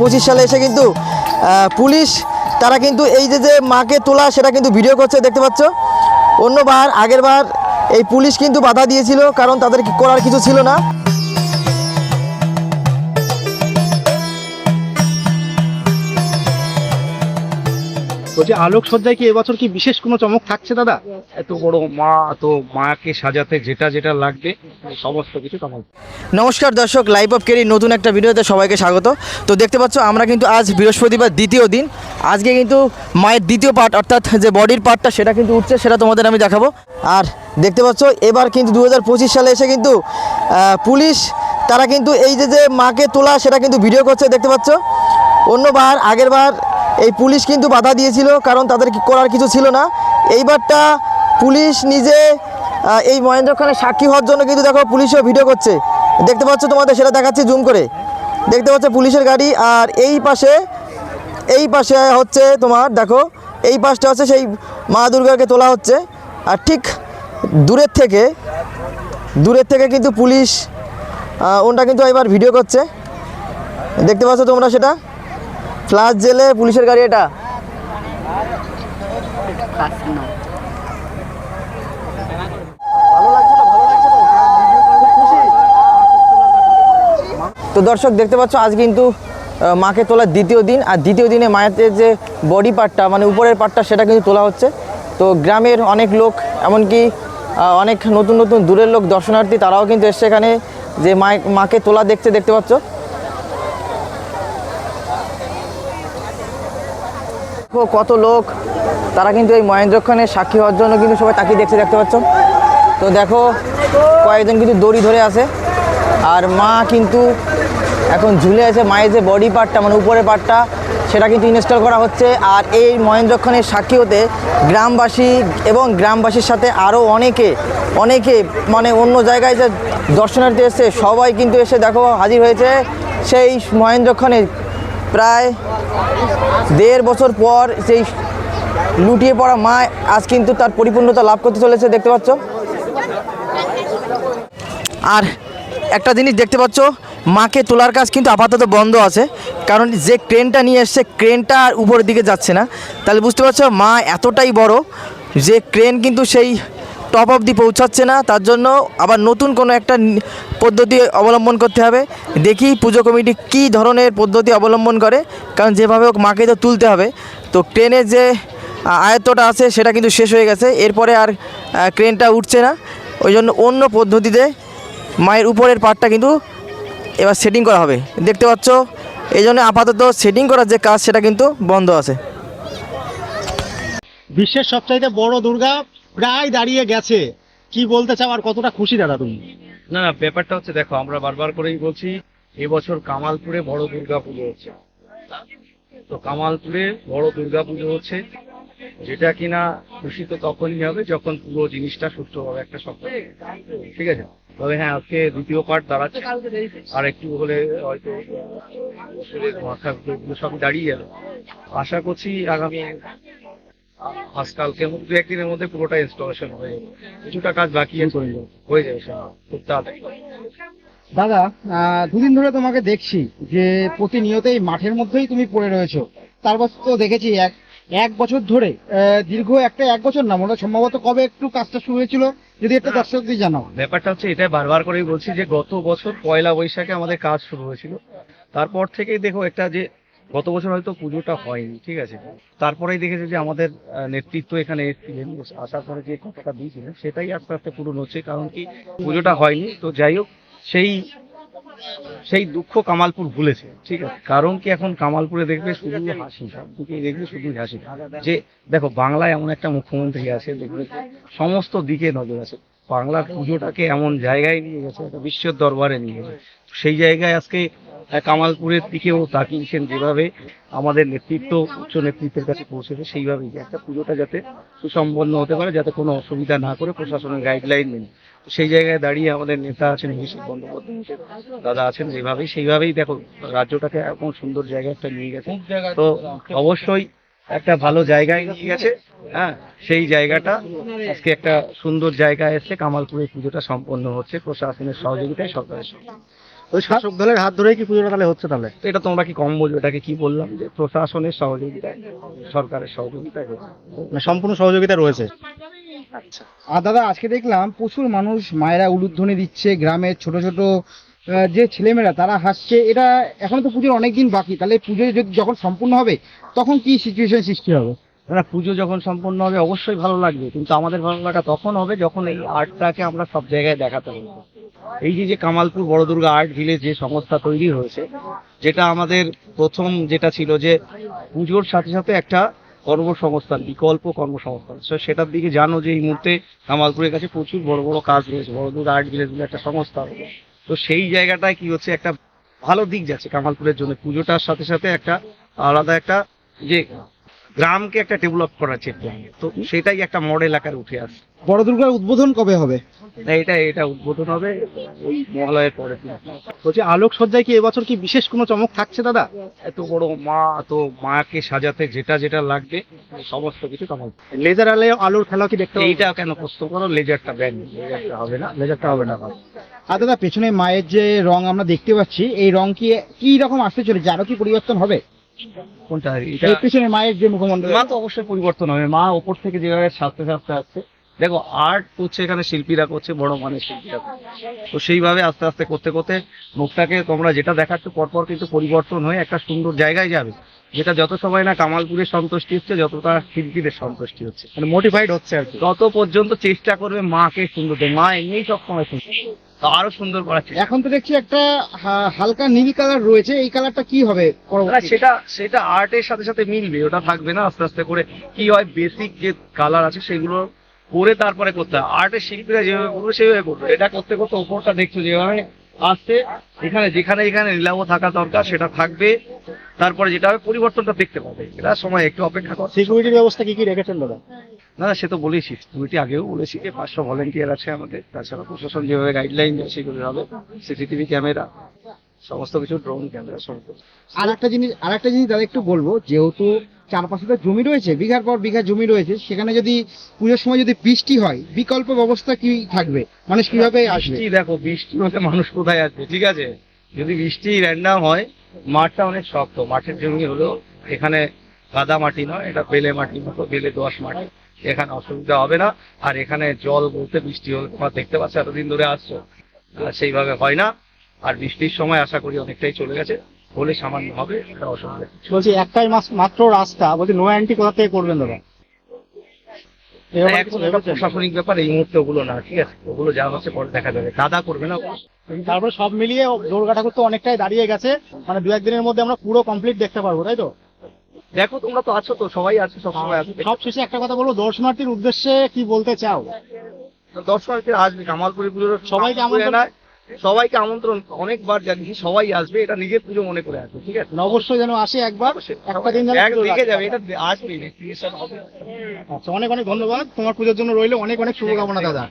পঁচিশ সালে এসে কিন্তু পুলিশ, তারা কিন্তু এই যে যে মাকে তোলা, সেটা কিন্তু ভিডিও করছে, দেখতে পাচ্ছ? অন্যবার, আগেরবার এই পুলিশ কিন্তু বাধা দিয়েছিল, কারণ তাদের করার কিছু ছিল না। বলছি আলোকসজ্জায় কি এবছর কি বিশেষ কোনো চমক থাকছে দাদা? এত বড় মা তো মাকে সাজাতে যেটা যেটা লাগবে সমস্ত কিছু কামাল নমস্কার দর্শক লাইভ অফ কেরি নতুন একটা ভিডিওতে সবাইকে স্বাগত। তো দেখতে পাচ্ছ আমরা কিন্তু আজ বৃহস্পতিবার দ্বিতীয় দিন। আজকে কিন্তু মায়ের দ্বিতীয় পার্ট অর্থাৎ যে বডির পার্টটা সেটা কিন্তু উঠছে সেটা তোমাদের আমি দেখাবো। আর দেখতে পাচ্ছ এবার কিন্তু দু হাজার পঁচিশ সালে এসে কিন্তু পুলিশ তারা কিন্তু এই যে যে মাকে তোলা সেটা কিন্তু ভিডিও করছে দেখতে পাচ্ছ। অন্যবার আগের বার এই পুলিশ কিন্তু বাধা দিয়েছিল, কারণ তাদের করার কিছু ছিল না। এইবারটা পুলিশ নিজে এই মহেন্দ্র খানের সাক্ষী হওয়ার জন্য কিন্তু দেখো পুলিশও ভিডিও করছে। দেখতে পাচ্ছ তোমাদের, সেটা দেখাচ্ছি জুম করে। দেখতে পাচ্ছ পুলিশের গাড়ি, আর এই পাশে এই পাশে হচ্ছে তোমার, দেখো, এই পাশটা হচ্ছে সেই মা দুর্গাকে তোলা হচ্ছে। আর ঠিক দূরের থেকে দূরের থেকে কিন্তু পুলিশ ওনটা কিন্তু এবার ভিডিও করছে। দেখতে পাচ্ছ তোমরা সেটা? ফ্লাশ জেলে পুলিশের গাড়ি এটা? তো দর্শক, দেখতে পাচ্ছ, আজ কিন্তু মাকে তোলার দ্বিতীয় দিন, আর দ্বিতীয় দিনে মায়ের যে বডি পার্টটা মানে উপরের পার্টটা সেটা কিন্তু তোলা হচ্ছে। তো গ্রামের অনেক লোক, এমনকি অনেক নতুন নতুন দূরের লোক, দর্শনার্থী, তারাও কিন্তু এসছে এখানে, যে মাকে তোলা দেখতে দেখতে পাচ্ছ। দেখো কত লোক। তারা কিন্তু এই মহেন্দ্রক্ষণের সাক্ষী হওয়ার জন্য কিন্তু সবাই তাকিয়ে দেখতে দেখতে পাচ্ছ? তো দেখো, কয়েকজন কিন্তু দড়ি ধরে আছে। আর মা কিন্তু এখন ঝুলে আছে, মায়ের যে বডি পার্টটা মানে উপরের পার্টটা সেটা কিন্তু ইনস্টল করা হচ্ছে। আর এই মহেন্দ্রক্ষণের সাক্ষী হতে গ্রামবাসী এবং গ্রামবাসীর সাথে আরও অনেকে অনেকে মানে অন্য জায়গায় যে দর্শনার্থী এসছে, সবাই কিন্তু এসে দেখো হাজির হয়েছে। সেই মহেন্দ্রক্ষণে প্রায় দেড় বছর পর সেই লুটিয়ে পড়া মা আজ কিন্তু তার পরিপূর্ণতা লাভ করতে চলেছে, দেখতে পাচ্ছ? আর একটা জিনিস দেখতে পাচ্ছ, মাকে তোলার কাজ কিন্তু আপাতত বন্ধ আছে, কারণ যে ক্রেনটা নিয়ে এসছে, ক্রেনটা আর উপরের দিকে যাচ্ছে না। তাহলে বুঝতে পারছ, মা এতটাই বড়, যে ক্রেন কিন্তু সেই টপ অবধি পৌঁছাচ্ছে না, তার জন্য আবার নতুন কোনো একটা পদ্ধতি অবলম্বন করতে হবে। দেখি পুজো কমিটি কী ধরনের পদ্ধতি অবলম্বন করে, কারণ যেভাবে হোক মাকে তো তুলতে হবে। তো ট্রেনের যে আয়ত্তটা আছে, সেটা কিন্তু শেষ হয়ে গেছে। এরপরে আর ক্রেনটা উঠছে না। ওই জন্য অন্য পদ্ধতিতে মায়ের উপরের পার্টটা কিন্তু এবার সেটিং করা হবে। দেখতে পাচ্ছ, এই জন্য আপাতত সেটিং করার যে কাজ, সেটা কিন্তু বন্ধ আছে। বিশ্বের সবচাইতে বড় দুর্গা প্রায় দাঁড়িয়ে গেছে। কি বলতে চাও আর কতটা খুশি দাদা তুমি? না না, ব্যাপারটা হচ্ছে দেখো, আমরা বারবার করেই বলছি, এবছর কামালপুরে বড় দুর্গা পুজো হচ্ছে। তো কামালপুরে বড় দুর্গা পুজো হচ্ছে, যেটা কিনা খুশি তো তখনই হবে যখন পুরো জিনিসটা সুস্থ হবে একটা হবে। ঠিক আছে? তবে হ্যাঁ আজকে দ্বিতীয় পার্ট দাঁড়াচ্ছে। আর একটু হলে হয়তো সব দাঁড়িয়ে যাবে আশা করছি আগামী আজকালকে দু একদিনের মধ্যে পুরোটা ইনস্টলেশন হয়ে যাবে কিছুটা কাজ বাকি হয়ে যাবে খুব তাড়াতাড়ি। দাদা দুদিন ধরে তোমাকে দেখছি যে প্রতিনিয়তই মাঠের মধ্যেই তুমি পড়ে রয়েছো। তারপর তো দেখেছি এক এক বছর ধরে দীর্ঘ একটা এক বছর না মনে সম্ভবত কবে একটু কাজটা শুরু হয়েছিল যদি একটা দর্শকদের জানাও। ব্যাপারটা হচ্ছে এটা বারবার করেই বলছি যে গত বছর পয়লা বৈশাখে আমাদের কাজ শুরু হয়েছিল। তারপর থেকেই দেখো একটা যে গত বছর হয়তো পুজোটা হয়নি, ঠিক আছে? তারপরেই দেখেছে যে আমাদের নেতৃত্ব এখানে এসেছিলেন আসার পরে যে কথাটা দিয়েছিলেন, সেটাই আস্তে আস্তে পূরণ হচ্ছে, কারণ কি পুজোটা হয়নি। তো যাই হোক, সেই সেই দুঃখ কামালপুর ভুলেছে, ঠিক আছে? কারণ কি এখন কামালপুরে দেখবে শুধু হাসি দেখবে শুধু হাসি। যে, দেখো, বাংলায় এমন একটা মুখ্যমন্ত্রী আছে, দেখবে সমস্ত দিকে নজর আছে। বাংলার পুজোটাকে এমন জায়গায় নিয়ে গেছে, একটা বিশ্বের দরবারে নিয়ে গেছে। সেই জায়গায় আজকে কামালপুরের দিকেও তাকিয়েছেন যেভাবে আমাদের নেতৃত্ব, উচ্চ নেতৃত্বের কাছে পৌঁছেছে, সেইভাবেই একটা পুজোটা যাতে সুসম্পন্ন হতে পারে, যাতে কোনো অসুবিধা না করে প্রশাসনের গাইডলাইন মেনে। সেই জায়গায় দাঁড়িয়ে আমাদের নেতা আছেন অভিষেক বন্দ্যোপাধ্যায় দাদা আছেন যেভাবেই, সেইভাবেই দেখো রাজ্যটাকে এমন সুন্দর জায়গা একটা নিয়ে গেছে। তো অবশ্যই একটা ভালো জায়গায় নিয়ে গেছে হ্যাঁ সেই জায়গাটা আজকে একটা সুন্দর জায়গায় এসে কামালপুরের পুজোটা সম্পন্ন হচ্ছে, প্রশাসনের সহযোগিতায় সরকারের সঙ্গে। ওই শাসক দলের হাত ধরেই কি পুজোটা তাহলে হচ্ছে তাহলে? তো এটা তোমরা কি কম বোঝো? এটাকে কি বললাম? যে প্রশাসনের সহযোগিতায় সরকারের সহযোগিতায় মানে সম্পূর্ণ সহযোগিতা রয়েছে। আচ্ছা। আর দাদা আজকে দেখলাম প্রচুর মানুষ মায়েরা উলুধ্বনি দিচ্ছে গ্রামের ছোট ছোট যে ছেলেমেয়েরা তারা হাসছে। এটা এখনও তো পুজোর অনেক দিন বাকি। তাহলে পুজো যদি যখন সম্পূর্ণ হবে তখন কি সিচুয়েশন সৃষ্টি হবে? না পুজো যখন সম্পন্ন হবে অবশ্যই ভালো লাগবে, কিন্তু আমাদের ভালো লাগা তখন হবে যখন এই আর্টটাকে আমরা সব জায়গায় দেখাতে পারব এই যে যে কামালপুর বড় দুর্গা আর্ট ভিলেজ যে সংস্থা তৈরি হয়েছে, যেটা আমাদের প্রথম যেটা ছিল যে পুজোর সাথে সাথে একটা কর্মসংস্থান, বিকল্প কর্মসংস্থান। সেটার দিকে জানো যে এই মুহূর্তে কামালপুরের কাছে প্রচুর বড় বড় কাজ রয়েছে বড় দুর্গা আর্ট ভিলেজ বলে একটা সংস্থা তো সেই জায়গাটায় কি হচ্ছে, একটা ভালো দিক যাচ্ছে কামালপুরের জন্য। পুজোটার সাথে সাথে একটা আলাদা একটা যে গ্রামকে একটা ডেভেলপ করার চেষ্টা তো সেটাই একটা মডেল আকারে উঠে আসছে। বড় দুর্গার উদ্বোধন কবে হবে? এটা এটা উদ্বোধন হবে ওই মহালয়ের পরে বলছি আলোক সজ্জায় কি এবছর কি বিশেষ কোনো চমক থাকছে দাদা? এত বড় মা তো মাকে সাজাতে যেটা যেটা লাগবে সমস্ত কিছু কামাল। লেজার আলে আলোর খেলা কি দেখতে এইটা কেন প্রশ্ন করো লেজারটা ব্যান লেজারটা হবে না লেজারটা হবে না আর দাদা পেছনে মায়ের যে রং আমরা দেখতে পাচ্ছি এই রং কি কি রকম আসতে চলেছে? আরও কি পরিবর্তন হবে? কোনটা? এটা মায়ের যে মুখমণ্ডল মা তো অবশ্যই পরিবর্তন হবে। মা ওপর থেকে যেভাবে সাজতে সাজতে আসছে দেখো আর্ট করছে এখানে শিল্পীরা করছে বড় মানের শিল্পীরা তো সেইভাবে আস্তে আস্তে করতে করতে মুখটাকে তোমরা যেটা দেখাচ্ছ পরপর কিন্তু পরিবর্তন হয়ে একটা সুন্দর জায়গায় যাবে। যেটা যত সময় না কামালপুরের সন্তুষ্টি হচ্ছে যতটা শিল্পীদের সন্তুষ্টি হচ্ছে। মানে মোটিফাইড হচ্ছে আর কি। তত পর্যন্ত চেষ্টা করবে মাকে সুন্দর মা এমনিই সবসময় সুন্দর। আরও সুন্দর করার চেষ্টা। এখন তো দেখছি একটা হালকা নীল কালার রয়েছে এই কালারটা কি হবে? সেটা সেটা আর্টের সাথে সাথে মিলবে ওটা থাকবে না আস্তে আস্তে করে কি হয় বেসিক যে কালার আছে সেগুলো করে তারপরে করতে হয়। আর্টের শিল্পীরা যেভাবে করবে সেভাবে করবে। এটা করতে করতে ওপরটা দেখছ যেভাবে আসছে এখানে যেখানে এখানে নিলাম থাকা দরকার সেটা থাকবে। তারপরে যেটা হবে পরিবর্তনটা দেখতে পাবে। এটা সময় একটু অপেক্ষা কর সিকিউরিটির ব্যবস্থা কি কি রেখেছেন দাদা? না সে তো বলেছি। সিকিউরিটি আগেও বলেছি যে পাঁচশো ভলেন্টিয়ার আছে আমাদের। তাছাড়া প্রশাসন যেভাবে গাইডলাইন দেয় সেগুলো হবে। সিসিটিভি ক্যামেরা সমস্ত কিছু ড্রোন ক্যামেরা সমস্ত আর একটা জিনিস আর একটা জিনিস দাদা একটু বলব যেহেতু চারপাশে তো জমি রয়েছে বিঘার পর বিঘা জমি রয়েছে সেখানে যদি পুজোর সময় যদি বৃষ্টি হয় বিকল্প ব্যবস্থা কি থাকবে? মানুষ কীভাবে আসবে? দেখো বৃষ্টি হলে মানুষ কোথায় আসবে ঠিক আছে? যদি বৃষ্টি র্যান্ডাম হয় মাঠটা অনেক শক্ত মাঠের জমি হলো এখানে কাদা মাটি নয় এটা বেলে মাটি মতো বেলে দোয়াশ মাটি এখানে অসুবিধা হবে না। আর এখানে জল বলতে বৃষ্টি হলে তোমার দেখতে পাচ্ছ এতদিন ধরে আসছো সেইভাবে হয় না। আর বৃষ্টির সময় আশা করি অনেকটাই চলে গেছে হলে সামান্য হবে এটা অসুবিধা বলছি একটাই মাত্র রাস্তা বলছি নো অ্যান্টি কোথা থেকে করবেন দাদা? প্রশাসনিক ব্যাপার এই মুহূর্তে ওগুলো না ঠিক আছে? ওগুলো যা হচ্ছে পরে দেখা যাবে। কাদা করবে না? তারপরে সব মিলিয়ে দুর্গা ঠাকুর তো অনেকটাই দাঁড়িয়ে গেছে মানে দু একদিনের মধ্যে আমরা পুরো কমপ্লিট দেখতে পারব তাই তো? দেখো তোমরা তো আছো তো সবাই আছো সবসময় আছো। সব শেষে একটা কথা বলব দর্শনার্থীর উদ্দেশ্যে কি বলতে চাও? দর্শনার্থীরা আসবে কামালপুরি পুজোর সবাইকে আমন্ত্রণ- সবাইকে আমন্ত্রণ অনেকবার জানিয়েছি সবাই আসবে এটা নিজের পুজো মনে করে আসবে ঠিক আছে? অবশ্যই যেন আসে একবার একটা দিন যাবে এটা আসবে আচ্ছা অনেক অনেক ধন্যবাদ। তোমার পুজোর জন্য রইলে অনেক অনেক শুভকামনা দাদা।